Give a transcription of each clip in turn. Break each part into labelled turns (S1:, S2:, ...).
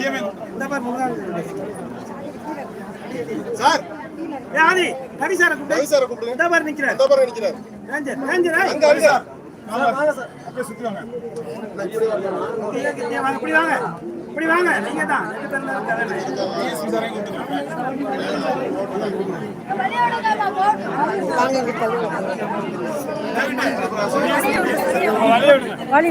S1: இந்த
S2: சார்.
S1: ஆதி கவி சாரை கூப்பிடு
S2: ரவி சாரை கூப்பிடுங்க
S1: இந்த பாரு நிக்கிறார்.
S2: அந்த பாரு நிக்கிறார்.
S1: ரேஞ்சர் ரேஞ்சர்
S2: அங்க அங்க.
S1: வாங்க இப்படி வாங்க. இப்படி வாங்க. நீங்க தான். ரெண்டு பேர்ல இருக்காங்க.
S3: சரி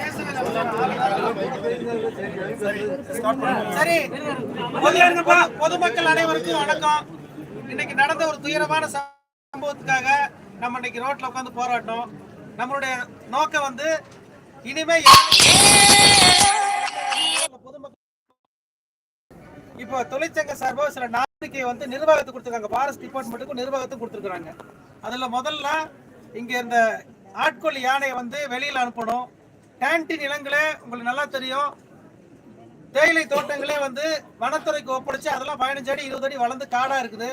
S3: சரி. பொதுமக்கள் அனைவருக்கும் வணக்கம். இன்னைக்கு நடந்த ஒரு துயரமான சம்பவத்துக்காக நம்ம இன்னைக்கு ரோட்ல உட்காந்து போராட்டம். நம்மளுடைய நோக்கம் வந்து இனிமே பொதுமக்கள் இப்போ தொழிற்சங்க சார்பாக சில நாளைக்கு வந்து நிர்வாகத்துக்கு கொடுத்துருக்காங்க. ஃபாரஸ்ட் டிபார்ட்மெண்ட்டுக்கும் நிர்வாகத்துக்கும் கொடுத்துருக்காங்க அதுல முதல்ல இங்க இந்த ஆட்கொள்ளி யானையை வந்து வெளியில அனுப்பணும். டேண்டி நிலங்களே உங்களுக்கு நல்லா தெரியும். தேயிலை தோட்டங்களே வந்து வனத்துறைக்கு ஒப்படைச்சு அதெல்லாம் பதினஞ்சு அடி இருபது அடி வளர்ந்து காடா இருக்குது.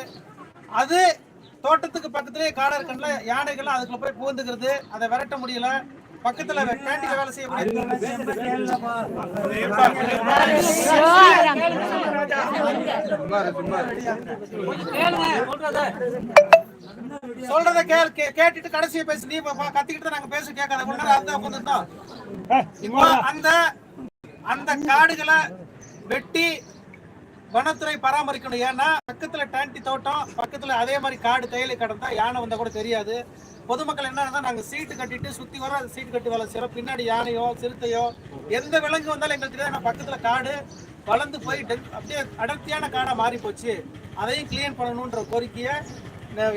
S3: அது தோட்டத்துக்கு பக்கத்துலயே காடா இருக்கல யானைகள்லாம் அதுக்குள்ள போய் புகுந்துக்கிறது. அதை விரட்ட முடியல. பக்கத்துல கேண்டீன்ல வேலை செய்யக்கூடிய சொல்றத கேள் கே- கேட்டுட்டு கடைசியா பேசு. நீ கத்திக்கிட்டு நாங்க பேச கேட்காத. நேரம் அந்த இப்போ அந்த அந்த காடுகளை வெட்டி வனத்துறை பராமரிக்கணும். ஏன்னா பக்கத்துல டாண்டி தோட்டம் பக்கத்துல அதே மாதிரி காடு தேயிலை கடந்தா யானை வந்தா கூட தெரியாது. பொதுமக்கள் என்ன நாங்க சீட்டு கட்டிட்டு சுத்தி வர சீட்டு கட்டி வேலை செய்யறோம் பின்னாடி யானையோ சிறுத்தையோ எந்த விலங்கு வந்தாலும் எங்களுக்கு தெரியாது. பக்கத்துல காடு வளர்ந்து போய் அப்படியே அடர்த்தியான காடா மாறி போச்சு அதையும் கிளீன் பண்ணணுன்ற கோரிக்கையை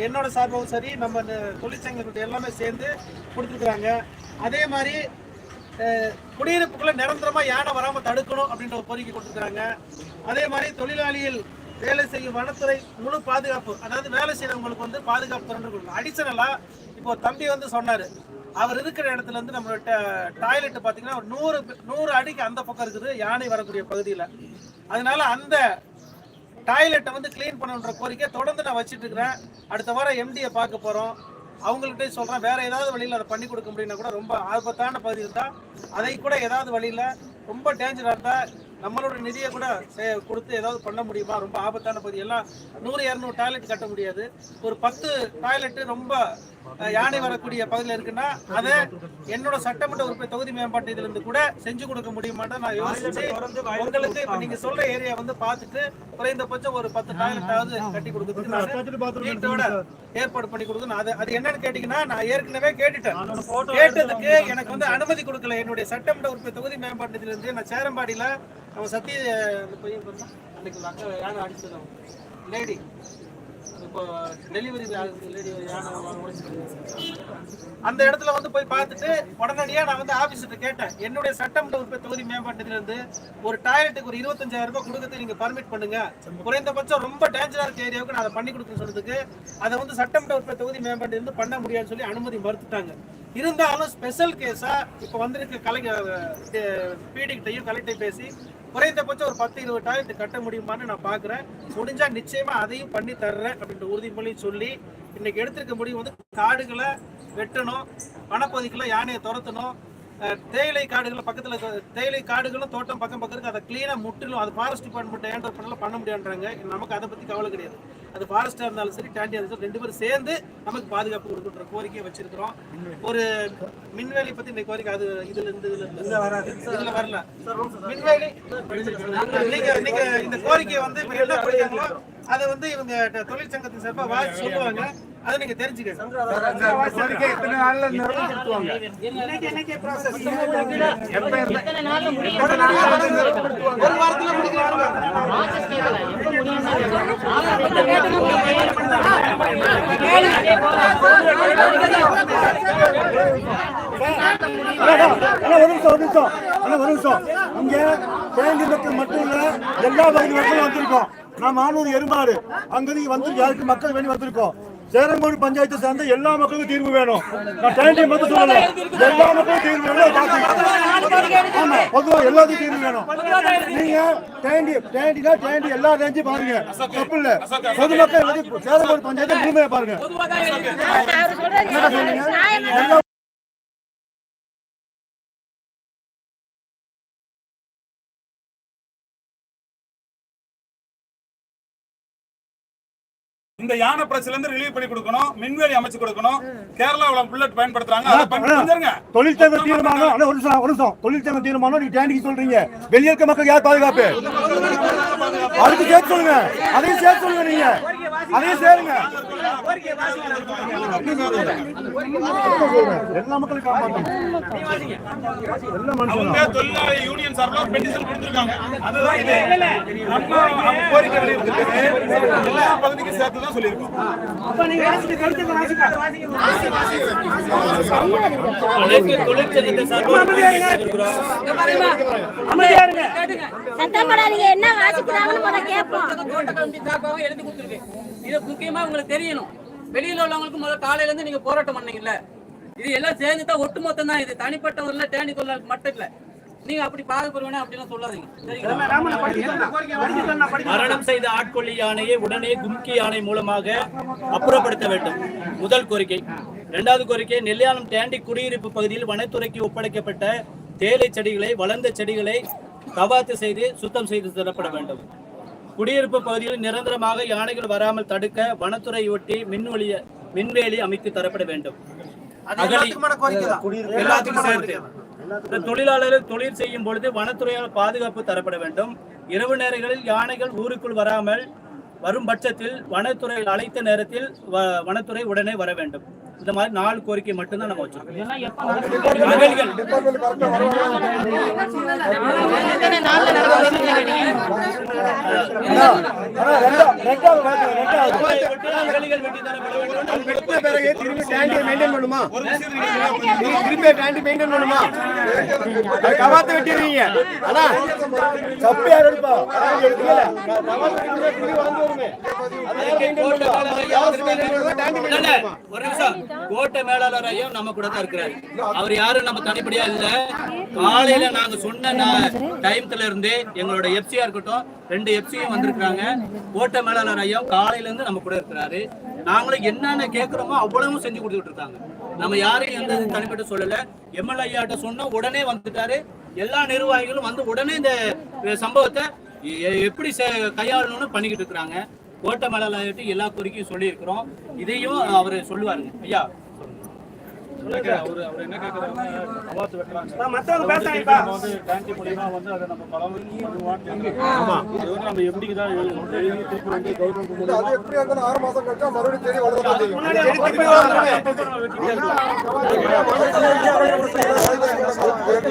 S3: என்னோட சார்பாகவும் சரி நம்ம தொழிற்சங்கங்களுடைய எல்லாமே சேர்ந்து கொடுத்துருக்குறாங்க. அதே மாதிரி குடியிருப்புக்குள்ள நிரந்தரமா யானை வராம தடுக்கணும் அப்படின்ற ஒரு கோரிக்கை கொடுத்துருக்காங்க அதே மாதிரி தொழிலாளிகள் வேலை செய்யும் வனத்துறை முழு பாதுகாப்பு அதாவது வேலை செய்யறவங்களுக்கு வந்து பாதுகாப்பு தரணும் அடிஷனலா இப்போ தம்பி வந்து சொன்னாரு அவர் இருக்கிற இடத்துல இருந்து நம்மளோட டாய்லெட் பாத்தீங்கன்னா ஒரு நூறு நூறு அடிக்கு அந்த பக்கம் இருக்குது யானை வரக்கூடிய பகுதியில. அதனால அந்த டாய்லெட்டை வந்து க்ளீன் பண்ணணுன்ற கோரிக்கை தொடர்ந்து நான் வச்சுட்டு இருக்கிறேன் அடுத்த வாரம் எம்டியை பார்க்க போகிறோம் அவங்கள்ட்ட சொல்கிறேன் வேற ஏதாவது வழியில் அதை பண்ணி கொடுக்க முடியும்னா கூட ரொம்ப ஆபத்தான பகுதி இருந்தால் அதை கூட ஏதாவது வழியில் ரொம்ப டேஞ்சராக இருந்தால் நம்மளோட நிதியை கூட கொடுத்து ஏதாவது பண்ண முடியுமா ரொம்ப ஆபத்தான பகுதி எல்லாம் நூறு இரநூறு டாய்லெட் கட்ட முடியாது ஒரு பத்து டாய்லெட் ரொம்ப யானை வரக்கூடிய பகுதியில் இருக்குன்னா அதை என்னோட சட்டமன்ற உறுப்பை தொகுதி மேம்பாட்டு இதுல இருந்து கூட செஞ்சு கொடுக்க முடியுமான்னு நான் யோசிச்சு உங்களுக்கு இப்ப நீங்க சொல்ற ஏரியா வந்து பார்த்துட்டு குறைந்தபட்சம் ஒரு பத்து டாய்லெட்டாவது கட்டி கொடுக்கறதுக்கு வீட்டோட ஏற்பாடு பண்ணி கொடுக்கணும். அது அது என்னன்னு கேட்டீங்கன்னா நான் ஏற்கனவே கேட்டுட்டேன். கேட்டதுக்கு எனக்கு வந்து அனுமதி கொடுக்கல. என்னுடைய சட்டமன்ற உறுப்பினர் தொகுதி இருந்து நான் சேரம்பாடியில நம்ம சத்திய அந்த பையன் அன்னைக்கு அக்கா யானை அடிச்சது? லேடி அந்த இடத்துல வந்து போய் பார்த்துட்டு உடனடியாக நான் வந்து ஆஃபீஸர்கிட்ட கேட்டேன். என்னுடைய சட்டமன்ற உறுப்பினர் தொகுதி மேம்பாட்டத்திலிருந்து ஒரு டாய்லெட்டுக்கு ஒரு இருபத்தஞ்சாயிரம் ரூபாய் கொடுக்கறது நீங்கள் பர்மிட் பண்ணுங்க. குறைந்தபட்சம் ரொம்ப டேஞ்சராக இருக்க ஏரியாவுக்கு நான் அதை பண்ணி கொடுக்க சொன்னதுக்கு அதை வந்து சட்டமன்ற உறுப்பை தொகுதி மேம்பாட்டிலிருந்து பண்ண முடியாதுன்னு சொல்லி அனுமதி மறுத்துட்டாங்க. இருந்தாலும் ஸ்பெஷல் கேஸாக இப்போ வந்திருக்க கலை பிடிகிட்டையும் கலெக்டர் பேசி குறைந்தபட்சம் ஒரு பத்து இருபது இது கட்ட முடியுமான்னு நான் பார்க்குறேன் முடிஞ்சா நிச்சயமா அதையும் பண்ணி தர்றேன் அப்படின்ற உறுதிமொழி சொல்லி இன்னைக்கு எடுத்திருக்க முடிவு வந்து காடுகளை வெட்டணும் பணப்பகுதிக்குள்ள யானையை துரத்தணும் தேயிலை காடுகள் பக்கத்துல தேயிலை காடுகளும் தோட்டம் பக்கம் பக்கம் இருக்கு. அதை கிளீனா முற்றிலும் அது ஃபாரஸ்ட் டிபார்ட்மெண்ட் ஹேண்டல் பண்ணல பண்ண முடியாதுன்றாங்க. நமக்கு அதை பத்தி கவலை கிடையாது. அது ஃபாரஸ்டா இருந்தாலும் சரி டாண்டியா இருந்தாலும் ரெண்டு பேரும் சேர்ந்து நமக்கு பாதுகாப்பு கொடுக்குன்ற கோரிக்கையை வச்சிருக்கிறோம். ஒரு மின்வேலி பத்தி இந்த கோரிக்கை அது இதுல இருந்து இதுல இருந்து. இதுல வரல. மின்வேலி நீங்க நீங்க இந்த கோரிக்கையை வந்து இப்ப என்ன படிக்கிறீங்களோ அதை வந்து இவங்க தொழிற்சங்கத்தின் சார்பா வாசி சொல்லுவாங்க. அதை நீங்க process? ஒரு வாரத்துல
S2: மட்டும் இல்ல எல்லா பகுதி மக்களும் வந்திருக்கோம் நான் மானூர் எருமாடு அங்கிருந்து வந்து யாருக்கு மக்கள் வேண்டி வந்திருக்கோம் சேரங்கோடு பஞ்சாயத்தை சேர்ந்த எல்லா மக்களுக்கும் தீர்வு வேணும். நான் தேண்டி மட்டும் சொல்லல. எல்லா மக்களுக்கும் தீர்வு வேணும். ஆமா பொதுவா எல்லாத்துக்கும் தீர்வு வேணும். நீங்க தேண்டி தேண்டினா தேண்டி எல்லா ரேஞ்சும் பாருங்க. தப்பு இல்ல. பொதுமக்கள் சேரங்கோடு பஞ்சாயத்து முழுமையா பாருங்க. என்ன சொல்றீங்க?
S4: இந்த யானை பிரச்சனைல இருந்து ரிலீவ் பண்ணி கொடுக்கணும் மின்வேலி அமைச்சு கொடுக்கணும். கேரளாவுல புல்லட் பயன்படுத்துறாங்க. அதை பண்ணி செஞ்சிருங்க
S2: தொழிற்சங்க தீர்மானம் ஒரு நிமிஷம் ஒரு நிமிஷம். தொழிற்சங்க தீர்மானம் நீங்க தேண்டிக்கு சொல்றீங்க. வெளியே இருக்க மக்கள் யார் பாதுகாப்பு? அதுக்கு சேர்த்து சொல்லுங்க. அதையும் சேர்த்து சொல்லுங்க நீங்க. அதையும் சேருங்க. எல்லா மக்களும் காப்பாற்றணும் எல்லா
S4: அவங்க
S2: மனுஷனும்
S4: தொழிலாளி யூனியன் சார்பில் ஒரு பெட்டிஷன் கொடுத்திருக்காங்க. அதுதான் இது. நம்ம நம்ம கோரிக்கை எல்லா பகுதிக்கும் சேர்த்து தான் சொல்லியிருக்கோம்.
S1: அப்ப நீங்க
S5: என்ன வாசிக்கிறாங்கன்னு கேட்போம்.
S6: எழுதி கொடுத்துருக்கு இது முக்கியமா உங்களுக்கு தெரியணும். வெளியில உள்ளவங்களுக்கு முதல்ல காலையில இருந்து நீங்க போராட்டம் பண்ணீங்கல்ல. இது எல்லாம் சேர்ந்து தான் ஒட்டு மொத்தம் தான் இது தனிப்பட்டவர்ல தேனி தொழிலாளர் மட்டும் இல்ல. நீங்க அப்படி பாதுகாப்பு அப்படிலாம் சொல்லாதீங்க.
S7: மரணம் செய்த ஆட்கொள்ளி யானையை உடனே கும்கி யானை மூலமாக அப்புறப்படுத்த வேண்டும். முதல் கோரிக்கை. இரண்டாவது கோரிக்கை நெல்லியானம் டேண்டி குடியிருப்பு பகுதியில் வனத்துறைக்கு ஒப்படைக்கப்பட்ட தேயிலை செடிகளை வளர்ந்த செடிகளை கவாத்து செய்து சுத்தம் செய்து தரப்பட வேண்டும். குடியிருப்பு பகுதியில் நிரந்தரமாக யானைகள் வராமல் தடுக்க வனத்துறை ஒட்டி மின்வெளிய மின்வேலி அமைத்து தரப்பட வேண்டும். எல்லாத்துக்கும் சேர்த்து தொழிலாளர்கள் தொழில் செய்யும் பொழுது வனத்துறையால் பாதுகாப்பு தரப்பட வேண்டும். இரவு நேரங்களில் யானைகள் ஊருக்குள் வராமல் வரும் பட்சத்தில் வனத்துறை அழைத்த நேரத்தில் வனத்துறை உடனே வர வேண்டும். இந்த மாதிரி நாலு கோரிக்கை மட்டும்தான் நம்ம
S2: வெட்டின பிறகு திரும்பி டேண்டியை மெயின்டைன் பண்ணுமா திருப்பி டேண்டி மெயின்டைன் பண்ணுமா கவாத்து வெட்டிடுறீங்க அண்ணா தப்பு யார் எடுப்பா திரும்பி? டேண்டி?
S7: ஒரு நிமிஷம் கோட்டை மேலாளர் ஐயா நம்ம கூட தான் இருக்கிறாரு. அவர் யாரும் நம்ம தனிப்படியா இல்ல. காலையில நாங்க சொன்ன டைம்ல இருந்தே எங்களோட எஃப்சியா இருக்கட்டும் ரெண்டு எஃப்சியும் வந்திருக்காங்க கோட்டை மேலாளர் ஐயா காலையில இருந்து நம்ம கூட இருக்கிறாரு. நாங்களும் என்னென்ன கேட்கிறோமோ அவ்வளவும் செஞ்சு கொடுத்துட்டு இருக்காங்க. நம்ம யாரையும் எந்த தனிப்பட்ட சொல்லல. எம்எல்ஏ ஐயாட்ட சொன்னா உடனே வந்துட்டாரு. எல்லா நிர்வாகிகளும் வந்து உடனே இந்த சம்பவத்தை எப்படி கையாளணும்னு பண்ணிக்கிட்டு இருக்கிறாங்க. கோட்டை மேலாளர்கிட்ட எல்லா கோரிக்கையும் சொல்லியிருக்கிறோம். இதையும் அவர் சொல்லுவாருங்க. ஐயா
S2: மறுபடியும்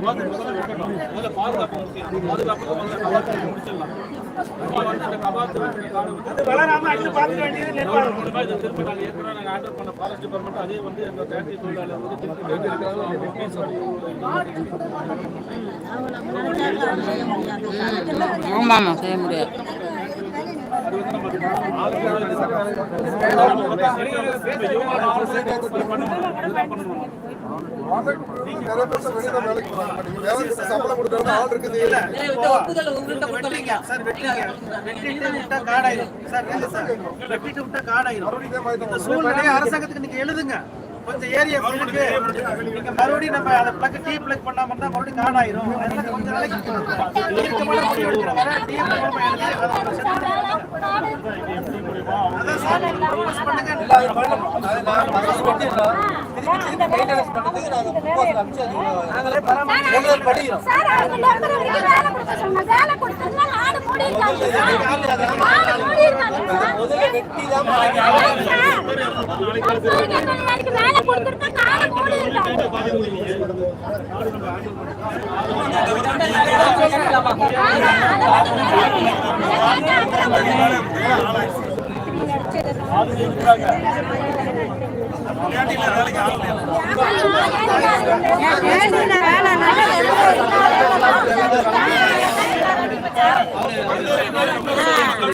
S1: முன்னாடி அவங்க
S2: திருப்பி
S1: வளராம அடுத்து வேண்டியது
S4: அதே வந்து எங்க தொழிலாளர் வந்து
S2: சம்பளம் கொடுக்கறது ஆள் இருக்குது
S6: இந்த ஒப்புதல்
S3: சார் வெட்டிட்டு வெட்டிட்டு விட்டா காடாயிரும். சார் வெட்டிட்டு விட்டா காடாயிரும். இந்த அரசாங்கத்துக்கு நீங்க எழுதுங்க. கொஞ்சம் ஏரியா இருக்கு நீங்க மறுபடியும் நம்ம அதை பிளக் டீ பிளக் பண்ணாம இருந்தா மறுபடியும் காடாயிரும் அதனால கொஞ்ச நாளைக்கு முடிவு எடுக்கிற வரை டீ மூலமா எழுதி அதான் சார்
S5: நாளைக்கு வேலை கொடுத்துருக்கா ஆடு மூடி இருக்காங்க
S4: மக்கள்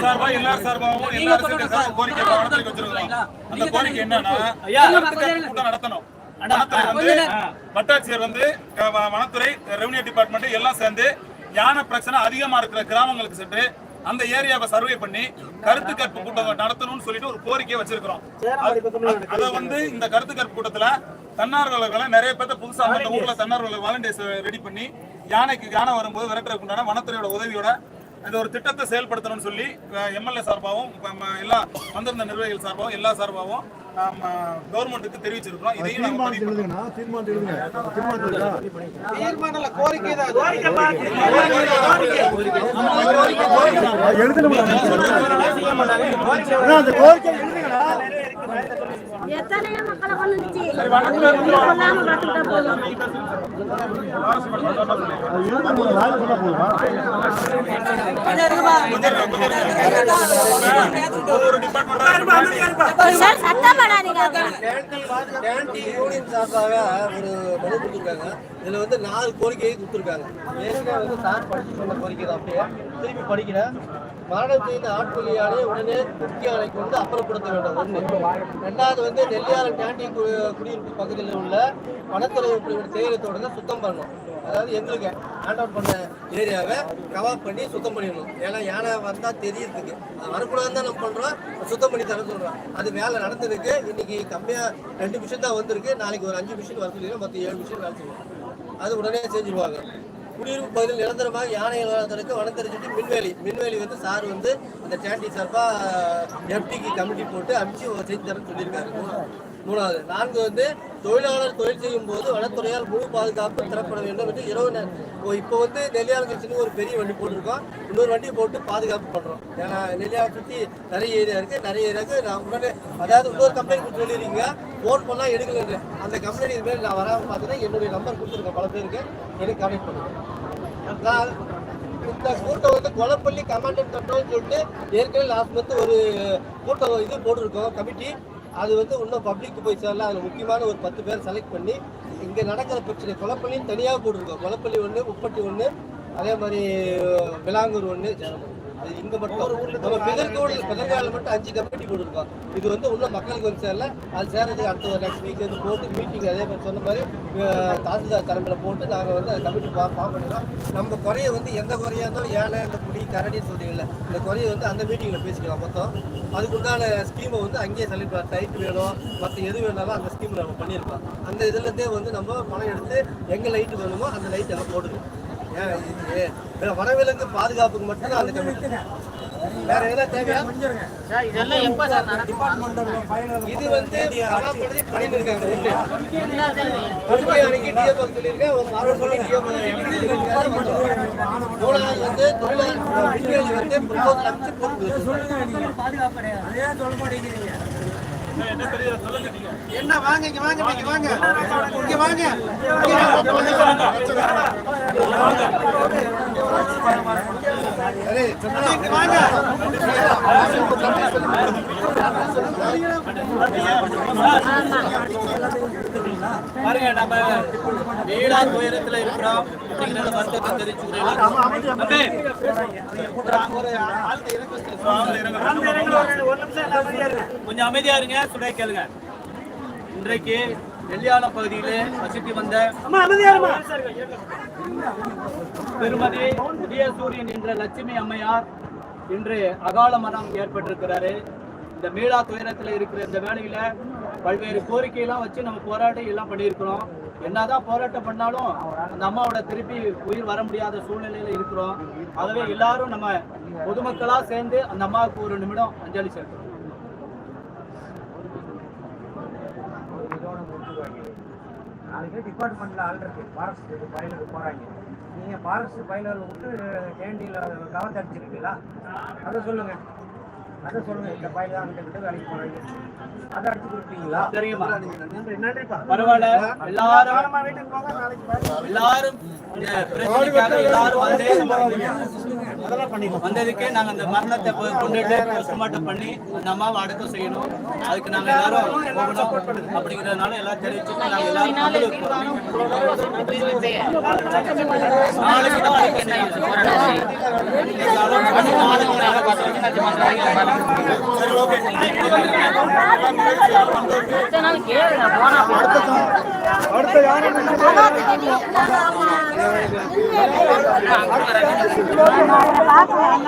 S4: சார்பா எல்லார் சார்பாகவும் கோரிக்கை அந்த கோரிக்கை என்னன்னா கூட்டம் நடத்தணும் வனத்துறை வட்டாட்சியர் வந்து வனத்துறை ரெவன்யூ டிபார்ட்மெண்ட் எல்லாம் சேர்ந்து யானை பிரச்சனை அதிகமா இருக்கிற கிராமங்களுக்கு சென்று அந்த ஏரியாவை சர்வே பண்ணி கருத்து கற்பு கூட்டம் நடத்தணும்னு சொல்லிட்டு ஒரு கோரிக்கையை வச்சிருக்கிறோம் அதை வந்து இந்த கருத்து கற்பு கூட்டத்துல தன்னார்வலர்களை நிறைய பேர்த்த புதுசா அந்த ஊர்ல தன்னார்வலர் வாலண்டியர்ஸ் ரெடி பண்ணி யானைக்கு யானை வரும்போது விரட்டுறதுக்கு உண்டான வனத்துறையோட உதவியோட இந்த ஒரு திட்டத்தை செயல்படுத்தணும்னு சொல்லி எம்எல்ஏ சார்பாகவும் எல்லா வந்திருந்த நிர்வாகிகள் சார்பாகவும் எல்லா சார்பாகவும் கவர்மெண்ட்டுக்கு தெரிவிச்சிருக்கிறோம். இதையும்
S3: கோரிக்கை
S5: எத்தனையோ மக்களை கொண்டுச்சு கொல்லாம போதும் சார் சத்தம் பண்ணாதீங்க
S8: யூனியன் சார்பாக ஒரு மனு கொடுத்துருக்காங்க இதுல வந்து நாலு கோரிக்கையை கொடுத்துருக்காங்க ஏற்கனவே வந்து சார் படிச்சு சொன்ன கோரிக்கை தான் அப்படியே திருப்பி படிக்கிறேன் மரணம் செய்த ஆட்கொல்லியாலே உடனே முக்கிய கொண்டு வந்து அப்புறப்படுத்த வேண்டும். ஒன்று ரெண்டாவது வந்து நெல்லியாரம் கேண்டீன் கு- குடியிருப்பு பகுதியில் உள்ள வனத்துறை தேயிலை தோட்டத்தை சுத்தம் பண்ணணும். அதாவது எங்களுக்கு ஹேண்ட் அவுட் பண்ண ஏரியாவை கவாப் பண்ணி சுத்தம் பண்ணிடணும். ஏன்னா யானை வந்தால் தெரியறதுக்கு. அது வரக்கூடாதுன்னு தான் நம்ம பண்ணுறோம் சுத்தம் பண்ணி தர சொல்கிறோம் அது வேலை நடந்திருக்கு இன்னைக்கு கம்மியாக ரெண்டு மிஷின் தான் வந்திருக்கு. நாளைக்கு ஒரு அஞ்சு மிஷின் வர சொல்லிடுறோம். மற்ற ஏழு மிஷின் வேலை செய்வோம் அது உடனே செஞ்சுருவாங்க. குடியிருப்பு பகுதியில் நிரந்தரமாக யானை வளர்த்தலுக்கு வனத்தறிச்சிட்டு மின்வேலி மின்வேலி வந்து சார் வந்து அந்த டேண்டி சார்பாக எஃப்டிக்கு கமிட்டி போட்டு அனுப்பிச்சு செஞ்சு தரேன்னு சொல்லியிருக்காரு. மூணாவது. நான்கு வந்து தொழிலாளர் தொழில் செய்யும் போது வனத்துறையால் முழு பாதுகாப்பு தரப்பட வேண்டும் என்று இரவு நே- இப்போ இப்போ வந்து நெல்லியார் கட்சின்னு ஒரு பெரிய வண்டி போட்டிருக்கோம். இன்னொரு வண்டி போட்டு பாதுகாப்பு பண்ணுறோம் ஏன்னா நெல்லியாரம் சுற்றி நிறைய ஏரியா இருக்குது நிறைய ஏரியாவுக்கு நான் உடனே அதாவது இன்னொரு கம்ப்ளைண்ட் கொடுத்து சொல்லியிருக்கீங்க. ஃபோன் பண்ணால் எடுக்கலன்னு அந்த கம்ப்ளைண்ட் இதுமாரி நான் வராமல் பார்த்தீங்கன்னா என்னுடைய நம்பர் கொடுத்துருக்கேன். பல பேருக்கு எனக்கு கனெக்ட் பண்ணுவேன் நான் இந்த கூட்டம் வந்து கொலப்பள்ளி கமாண்ட் கண்ட்ரோல் சொல்லிட்டு ஏற்கனவே லாஸ்ட் மந்த் ஒரு கூட்டம் இது போட்டிருக்கோம் கமிட்டி அது வந்து இன்னும் பப்ளிக் போய் சேரல. அதில் முக்கியமான ஒரு பத்து பேர் செலக்ட் பண்ணி இங்கே நடக்கிற பிரச்சனை கொலப்பள்ளியும் தனியாக போட்டிருக்கோம். கொலப்பள்ளி ஒன்று உப்பட்டி ஒன்று அதே மாதிரி விலாங்கூர் ஒன்று அது இங்கே மட்டும். நம்ம பெதர்கோடு பெதர்காலில் மட்டும் அஞ்சு கமிட்டி போட்டுருக்கோம். இது வந்து உள்ள மக்களுக்கு வந்து சேரல அது சேர்றதுக்கு அடுத்த ஒரு நெக்ஸ்ட் வீக் வந்து போட்டு மீட்டிங் அதே மாதிரி சொன்ன மாதிரி தாசில்தார் தலைமையில் போட்டு நாங்கள் வந்து கமிட்டி ஃபார்ம் பண்ணிடுறோம். நம்ம குறைய வந்து எந்த குறையா இருந்தாலும் ஏழை இந்த குடி கரடின்னு சொல்றீங்கல்ல இந்த குறைய வந்து அந்த மீட்டிங்கில் பேசிக்கலாம் மொத்தம். அதுக்குண்டான ஸ்கீமை வந்து அங்கேயே செலக்ட் டைட் வேணும் மற்ற எது வேணாலும் அந்த ஸ்கீமில் நம்ம பண்ணியிருக்கோம் அந்த இதுலேருந்தே வந்து நம்ம பணம் எடுத்து எங்கே லைட்டு வேணுமோ அந்த லைட் எல்லாம் போட்டுக்கணும் வனவிலங்கு பாதுகாப்புக்கு மட்டும்தான் அந்த கமிட்டி வேற எதாவது தேவையா? இது வந்து பணப்படுத்தி பண்ணிட்டு இருக்காங்க அன்னைக்கு DFO சொல்லியிருக்கேன், பார்வை சொல்லி. மூணாவது வந்து தொழிலாளர் வந்து போட்டு
S3: என்ன வாங்க இங்க வாங்க இங்க வாங்க இங்க வாங்க. இங்க வாங்க. இங்க வாங்க.
S7: பாருங்க நம்ம வீடா துயரத்துல இருக்கிறோம். அப்படிங்கிற வருத்தத்தை தெரிவிச்சுக்கிறேன் கொஞ்சம் அமைதியா இருங்க சுடை கேளுங்க. இன்றைக்கு நெல்லியாளம் பகுதியிலே வசித்து வந்த திருமதி உதயசூரியன் என்ற லட்சுமி அம்மையார் இன்று அகால மரணம் ஏற்பட்டிருக்கிறாரு. இந்த மீளா துயரத்துல இருக்கிற இந்த வேலையில பல்வேறு கோரிக்கையெல்லாம் வச்சு நம்ம போராட்டம் எல்லாம் பண்ணியிருக்கிறோம். என்னதான் போராட்டம் பண்ணாலும் அந்த அம்மாவோட திருப்பி உயிர் வர முடியாத சூழ்நிலையில இருக்கிறோம். ஆகவே எல்லாரும் நம்ம பொதுமக்களா சேர்ந்து அந்த அம்மாவுக்கு ஒரு நிமிடம் அஞ்சலி செலுத்துறோம்.
S1: நாளைக்கு டிபார்ட்மெண்ட்ல ஆள் இருக்கு. ஃபாரஸ்ட் பயிலுக்கு போறாங்க. நீங்க ஃபாரஸ்ட் பயிலுக்கு விட்டு கேண்டீன்ல கவர்ச்சி அடிச்சிருக்கீங்களா? அதை சொல்லுங்க. அதை சொல்லுங்க இந்த பயில தான் வேலைக்கு போறாங்க. அதை அடிச்சு கொடுப்பீங்களா? நன்றி நன்றிப்பா
S7: பரவாயில்ல. எல்லாரும். எல்லாரும் எல்லாரும் வந்து வந்ததுக்கே நாங்க அந்த மரணத்தை கொண்டுட்டு போஸ்ட்மார்ட்டம் பண்ணி அந்த அம்மாவை அடக்கம் செய்யணும். அதுக்கு நாங்க எல்லாரும் அப்படிங்கறதுனால எல்லாம் தெரிவிச்சுட்டு நாங்க எல்லாரும்
S2: அடுத்த யாரும்
S5: பார்க்கலாம்